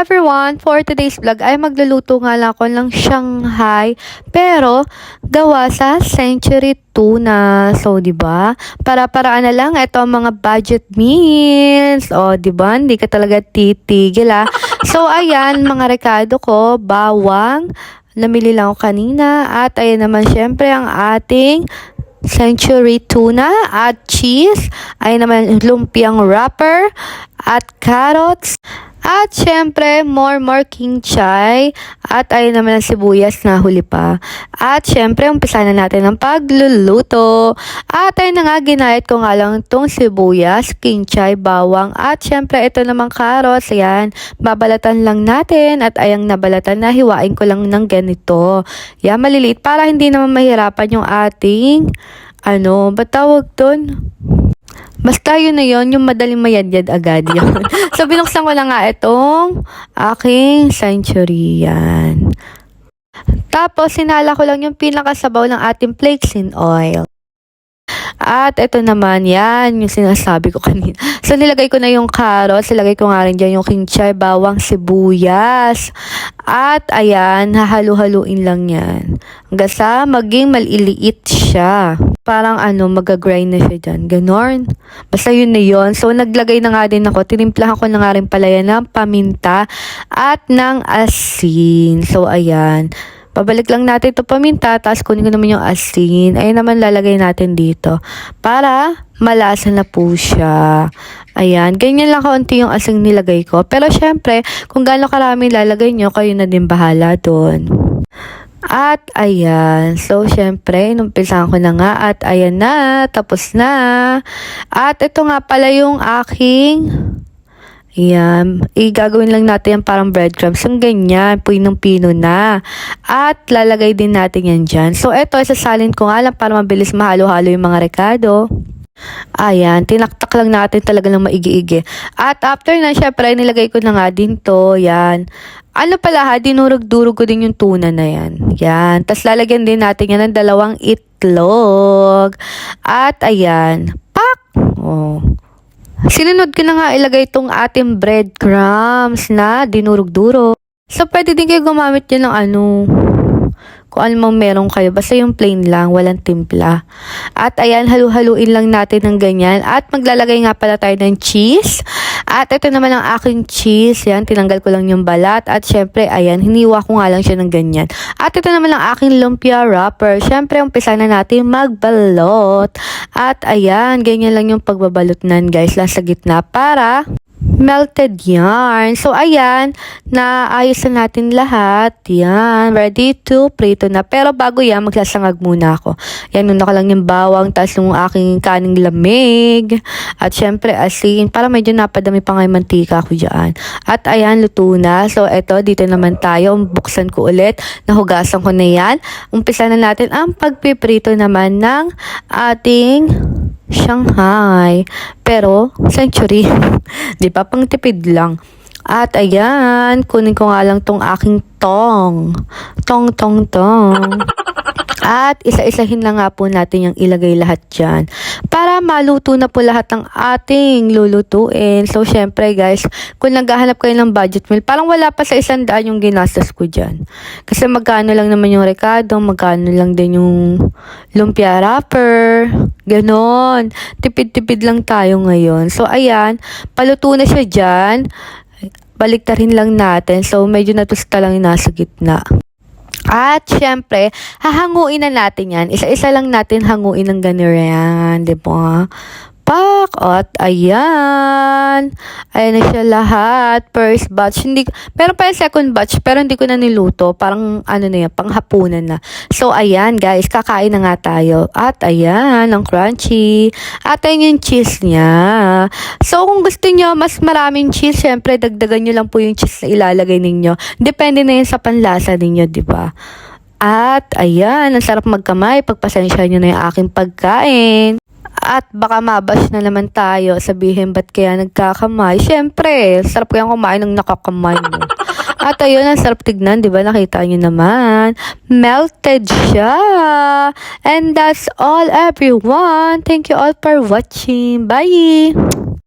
everyone, for today's vlog ay magluluto nga lang ako ng Shanghai pero gawa sa Century Tuna. So, 'di ba? Para-paraan na lang ito ang mga budget meals. O, 'di ba? Hindi ka talaga titigil ah. So, ayan mga rekado ko, bawang, namili lang ako kanina at ayan naman syempre ang ating century tuna at cheese. Ay naman lumpiang wrapper at carrots. At syempre, more more king chai. At ayun naman ang sibuyas na huli pa. At syempre, umpisa na natin ang pagluluto. At ayun na nga, ginayat ko nga lang itong sibuyas, king chai, bawang. At syempre, ito namang carrots. Ayan, babalatan lang natin. At ayang nabalatan na, hiwain ko lang ng ganito. Yan, maliliit para hindi naman mahirapan yung ating, ano, ba't tawag dun? Basta yun na yun, yung madaling mayadyad agad yun. so, binuksan ko lang nga itong aking century yan. Tapos, sinala ko lang yung pinakasabaw ng ating flakes in oil. At ito naman, yan, yung sinasabi ko kanina. So, nilagay ko na yung carrots, nilagay ko nga rin dyan yung kinchay, bawang, sibuyas. At, ayan, hahalu-haluin lang yan. Hanggang sa maging maliliit siya. Parang ano, magagrind na siya dyan. Ganon. Basta yun na yun. So, naglagay na nga din ako. Tinimplahan ko na nga rin pala yan ng paminta at ng asin. So, ayan. Pabalik lang natin ito paminta, tapos kunin ko naman yung asin. Ayun naman lalagay natin dito. Para malasa na po siya. Ayan, ganyan lang kaunti yung asin nilagay ko. Pero syempre, kung gaano karami lalagay nyo, kayo na din bahala doon. At ayan, so syempre, inumpisahan ko na nga at ayan na, tapos na. At ito nga pala yung aking Ayan. Igagawin lang natin yan parang breadcrumbs. Yung ganyan, pinong-pino na. At lalagay din natin yan dyan. So, eto, isasalin ko nga lang para mabilis mahalo-halo yung mga rekado. Ayan, tinaktak lang natin talaga ng maigi-igi. At after na, syempre, nilagay ko na nga din to. Yan. Ano pala ha, dinurog-durog ko din yung tuna na yan. Yan. Tapos lalagyan din natin yan ng dalawang itlog. At ayan, pak! Oh. Sinunod ko na nga ilagay itong ating breadcrumbs na dinurog-durog. So, pwede din kayo gumamit yun ng ano, kung ano mang meron kayo. Basta yung plain lang, walang timpla. At ayan, halu-haluin lang natin ng ganyan. At maglalagay nga pala tayo ng cheese. At ito naman ang aking cheese. Yan, tinanggal ko lang yung balat. At syempre, ayan, hiniwa ko nga lang siya ng ganyan. At ito naman ang aking lumpia wrapper. Syempre, umpisa na natin magbalot. At ayan, ganyan lang yung pagbabalot nan guys. Lang sa gitna para melted yarn. So, ayan, naayos na natin lahat. Yan, ready to prito na. Pero bago yan, magsasangag muna ako. Yan, nuna ko lang yung bawang, tapos yung aking kaning lamig. At syempre, asin, para medyo napadami pa nga yung mantika ko dyan. At ayan, luto na. So, eto, dito naman tayo. Buksan ko ulit. Nahugasan ko na yan. Umpisa na natin ang pagpiprito naman ng ating Shanghai. Pero, century. Di ba? Pang tipid lang. At ayan, kunin ko nga lang tong aking tong. Tong, tong, tong. At isa-isahin lang nga po natin yung ilagay lahat dyan. Para maluto na po lahat ng ating lulutuin. So, syempre guys, kung naghahanap kayo ng budget meal, parang wala pa sa isang daan yung ginastos ko dyan. Kasi magkano lang naman yung rekado, magkano lang din yung lumpia wrapper, ganon. Tipid-tipid lang tayo ngayon. So, ayan, paluto na siya dyan. Baliktarin lang natin. So, medyo natusta lang yung nasa gitna. At syempre, hahanguin na natin yan. Isa-isa lang natin hanguin ng ganyan, di ba? Pak! At ayan. Ayan na siya lahat. First batch. Hindi, meron pa yung second batch, pero hindi ko na niluto. Parang ano na yan, panghapunan na. So, ayan guys, kakain na nga tayo. At ayan, ang crunchy. At ayan yung cheese niya. So, kung gusto nyo, mas maraming cheese, syempre, dagdagan nyo lang po yung cheese na ilalagay ninyo. Depende na yun sa panlasa ninyo, di ba? At ayan, ang sarap magkamay. Pagpasensya nyo na yung aking pagkain. At baka mabash na naman tayo, sabihin ba't kaya nagkakamay? Siyempre, sarap kayang kumain ng nakakamay mo. At ayun, ang sarap tignan, di ba? Nakita nyo naman. Melted siya. And that's all everyone. Thank you all for watching. Bye!